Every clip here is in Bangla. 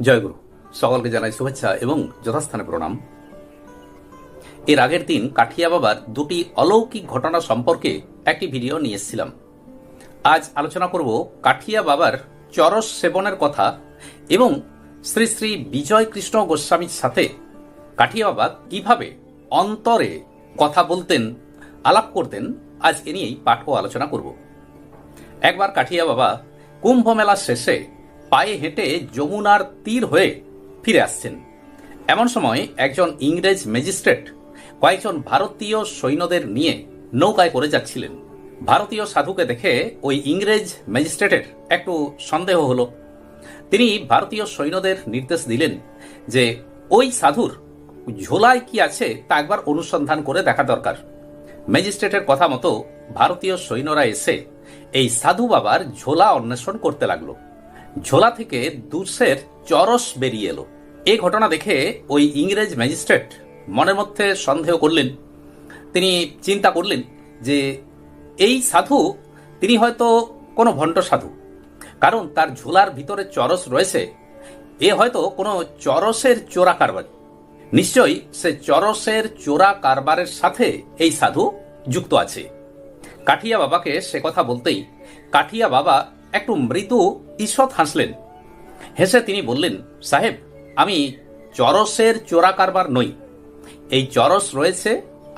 জয়গুরু সকলকে জানাই শুভেচ্ছা এবং যথাস্থানে প্রণাম। এর আগের দিন কাঠিয়া বাবার দুটি অলৌকিক ঘটনা সম্পর্কে একটি ভিডিও নিয়ে এসেছিলাম। আজ আলোচনা করব কাঠিয়া বাবার চরস সেবনের কথা এবং শ্রী শ্রী বিজয় কৃষ্ণ গোস্বামীর সাথে কাঠিয়া বাবা কীভাবে অন্তরে কথা বলতেন, আলাপ করতেন, আজ এ নিয়েই পাঠ আলোচনা করব। একবার কাঠিয়া বাবা কুম্ভ মেলা শেষে পায়ে হেঁটে যমুনার তীর হয়ে ফিরে আসছেন। এমন সময় একজন ইংরেজ ম্যাজিস্ট্রেট কয়েকজন ভারতীয় সৈন্যদের নিয়ে নৌকায় করে যাচ্ছিলেন। ভারতীয় সাধুকে দেখে ওই ইংরেজ ম্যাজিস্ট্রেটের একটু সন্দেহ হলো। তিনি ভারতীয় সৈন্যদের নির্দেশ দিলেন যে ওই সাধুর ঝোলায় কি আছে তা একবার অনুসন্ধান করে দেখা দরকার। ম্যাজিস্ট্রেটের কথা মতো ভারতীয় সৈন্যরা এসে এই সাধু বাবার ঝোলা অন্বেষণ করতে লাগল। ঝোলা থেকে দুশের চরস বেরিয়ে এলো। এই ঘটনা দেখে ওই ইংরেজ ম্যাজিস্ট্রেট মনের মধ্যে সন্দেহ করলেন। তিনি চিন্তা করলেন যে এই সাধু, তিনি হয়তো কোনো ভণ্ড সাধু, কারণ তার ঝোলার ভিতরে চরস রয়েছে। এ হয়তো কোনো চরসের চোরা কারবার। নিশ্চয়ই সে চরসের চোরা কারবারের সাথে এই সাধু যুক্ত আছে। কাঠিয়া বাবাকে সে কথা বলতেই কাঠিয়া বাবা একটু মৃদু ঈষৎ হাসলেন। হেসে তিনি বললেন, সাহেব, আমি চরসের চোরা কারবার নই। এই চরস রয়েছে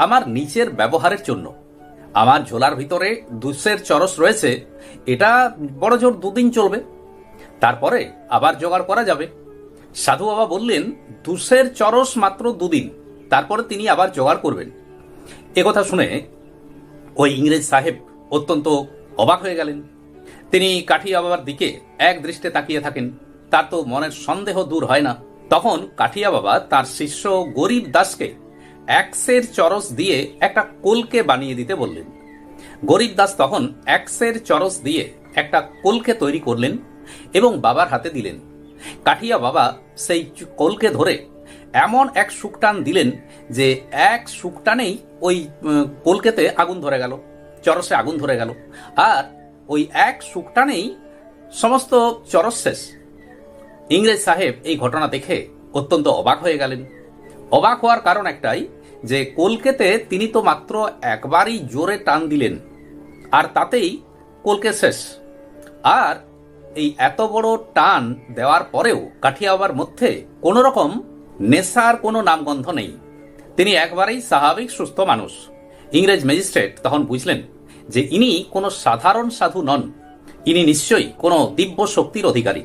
আমার নিজের ব্যবহারের জন্য। আমার ঝোলার ভিতরে দুশের চরস রয়েছে, এটা বড় জোর দুদিন চলবে। তারপরে আবার জোগাড় করা যাবে। সাধু বাবা বললেন দুশের চরস মাত্র দুদিন, তারপরে তিনি আবার জোগাড় করবেন। একথা শুনে ওই ইংরেজ সাহেব অত্যন্ত অবাক হয়ে গেলেন। তিনি কাঠিয়া বাবার দিকে এক দৃষ্টে তাকিয়ে থাকেন। তার তো মনের সন্দেহ দূর হয় না। তখন কাঠিয়া বাবা তার শিষ্য গরিব দাসকে একসের চরস দিয়ে একটা কোলকে বানিয়ে দিতে বললেন। গরিব দাস তখন একসের চরস দিয়ে একটা কোলকে তৈরি করলেন এবং বাবার হাতে দিলেন। কাঠিয়া বাবা সেই কোলকে ধরে এমন এক সুকটান দিলেন যে এক সুকটানেই ওই কোলকেতে আগুন ধরে গেল, চরসে আগুন ধরে গেল। আর ওই এক সুকটানেই সমস্ত চরস শেষ। ইংরেজ সাহেব এই ঘটনা দেখে অত্যন্ত অবাক হয়ে গেলেন। অবাক হওয়ার কারণ একটাই যে কলকেতে তিনি তো মাত্র একবারই জোরে টান দিলেন, আর তাতেই কলকে শেষ। আর এই এত বড় টান দেওয়ার পরেও কাঠিয়াবার মধ্যে কোনো রকম নেশার কোনো নামগন্ধ নেই। তিনি একবারেই স্বাভাবিক সুস্থ মানুষ। ইংরেজ ম্যাজিস্ট্রেট তখন বুঝলেন যে ইনি কোনো সাধারণ সাধু নন, ইনি নিশ্চয়ই কোনো দিব্য শক্তির অধিকারী।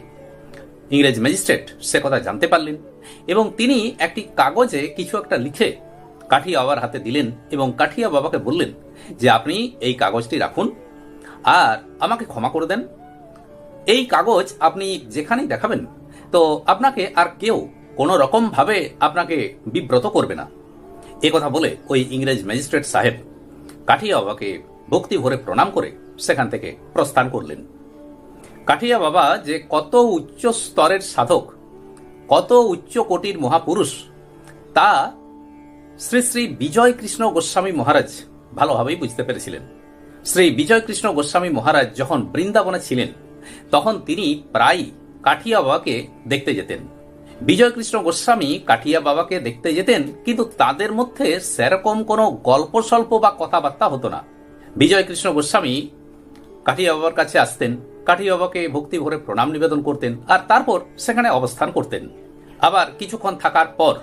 ইংরেজ ম্যাজিস্ট্রেট সে কথা জানতে পারলেন এবং তিনি একটি কাগজে কিছু একটা লিখে কাঠিয়া বাবার হাতে দিলেন এবং কাঠিয়া বাবাকে বললেন যে, আপনি এই কাগজটি রাখুন আর আমাকে ক্ষমা করে দেন। এই কাগজ আপনি যেখানেই দেখাবেন, তো আপনাকে আর কেউ কোনো রকম ভাবে আপনাকে বিব্রত করবে না। কথা বলে ওই ইংরেজ ম্যাজিস্ট্রেট সাহেব কাঠিয়া বাবাকে ভক্তি ভরে প্রণাম করে সেখান থেকে প্রস্থান করলেন। কাঠিয়া বাবা যে কত উচ্চ স্তরের সাধক, কত উচ্চ কোটির মহাপুরুষ, তা শ্রী শ্রী বিজয় কৃষ্ণ গোস্বামী মহারাজ ভালোভাবেই বুঝতে পেরেছিলেন। শ্রী বিজয় কৃষ্ণ গোস্বামী মহারাজ যখন বৃন্দাবনে ছিলেন, তখন তিনি প্রায় কাঠিয়া বাবাকে দেখতে যেতেন। বিজয় কৃষ্ণ গোস্বামী কাঠিয়া বাবাকে দেখতে যেতেন, কিন্তু তাদের মধ্যে সেরকম কোনো গল্প স্বল্প বা কথাবার্তা হতো না। বিজয় কৃষ্ণ গোস্বামী কাঠিয়া বাবার কাছে আসতেন কাঠিয়া বাবাকে ভক্তি ভরে প্রণাম নিবেদন করতেন আর তারপর সেখানে অবস্থান করতেন। আবার কিছুক্ষণ থাকার পর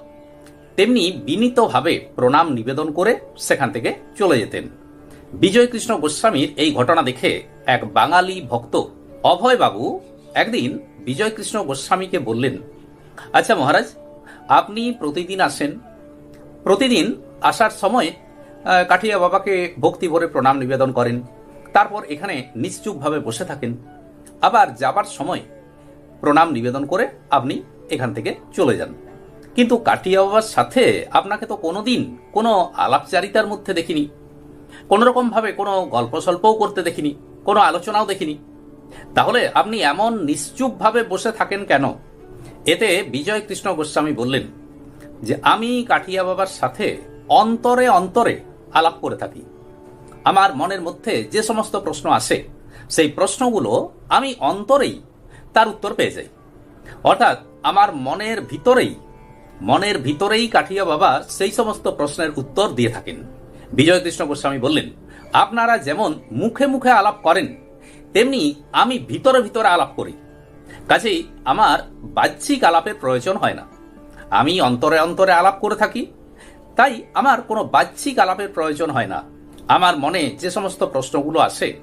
তেমনি বিনীতভাবে প্রণাম নিবেদন করে সেখান থেকে চলে যেতেন। বিজয় কৃষ্ণ গোস্বামীর এই ঘটনা দেখে এক বাঙালি ভক্ত অভয়বাবু একদিন বিজয় কৃষ্ণ গোস্বামীকে বললেন আচ্ছা মহারাজ, আপনি প্রতিদিন আসেন? প্রতিদিন আসার সময় কাঠিয়া বাবাকে ভক্তি ভরে প্রণাম নিবেদন করেন। তারপর এখানে নিশ্চুপভাবে বসে থাকেন। আবার যাবার সময় প্রণাম নিবেদন করে আপনি এখান থেকে চলে যান। কিন্তু কাটিয়া বাবার সাথে আপনাকে তো কোনোদিন কোনো আলাপচারিতার মধ্যে দেখিনি। কোনো রকম ভাবে কোনো গল্প সল্পও করতে দেখিনি, কোনো আলোচনাও দেখিনি। তাহলে আপনি এমন নিশ্চুপভাবে বসে থাকেন কেন? এতে বিজয় কৃষ্ণ গোস্বামী বললেন যে, আমি কাঠিয়া বাবার সাথে অন্তরে অন্তরে আলাপ করে থাকি। আমার মনের মধ্যে যে সমস্ত প্রশ্ন আসে, সেই প্রশ্নগুলো আমি অন্তরেই তার উত্তর পেয়ে যাই। অর্থাৎ আমার মনের ভিতরেই মনের ভিতরেই কাঠিয়া বাবা সেই সমস্ত প্রশ্নের উত্তর দিয়ে থাকেন। বিজয় কৃষ্ণ গোস্বামী বললেন, আপনারা যেমন মুখে মুখে আলাপ করেন, তেমনি আমি ভিতরে ভিতরে আলাপ করি। কাজেই আমার বাহ্যিক আলাপের প্রয়োজন হয় না। আমি অন্তরে অন্তরে আলাপ করে থাকি তাই আমার কোনো বাহ্যিক আলাপের প্রয়োজন হয় না। আমার মনে যে সমস্ত প্রশ্নগুলো আসে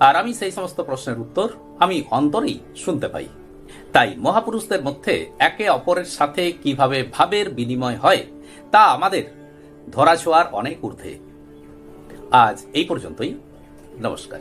আর আমি সেই সমস্ত প্রশ্নের উত্তর আমি অন্তরেই শুনতে পাই। তাই মহাপুরুষদের মধ্যে একে অপরের সাথে কীভাবে ভাবের বিনিময় হয়, তা আমাদের ধরা ধরাছোঁয়ার অনেক ঊর্ধ্বে। আজ এই পর্যন্তই। নমস্কার।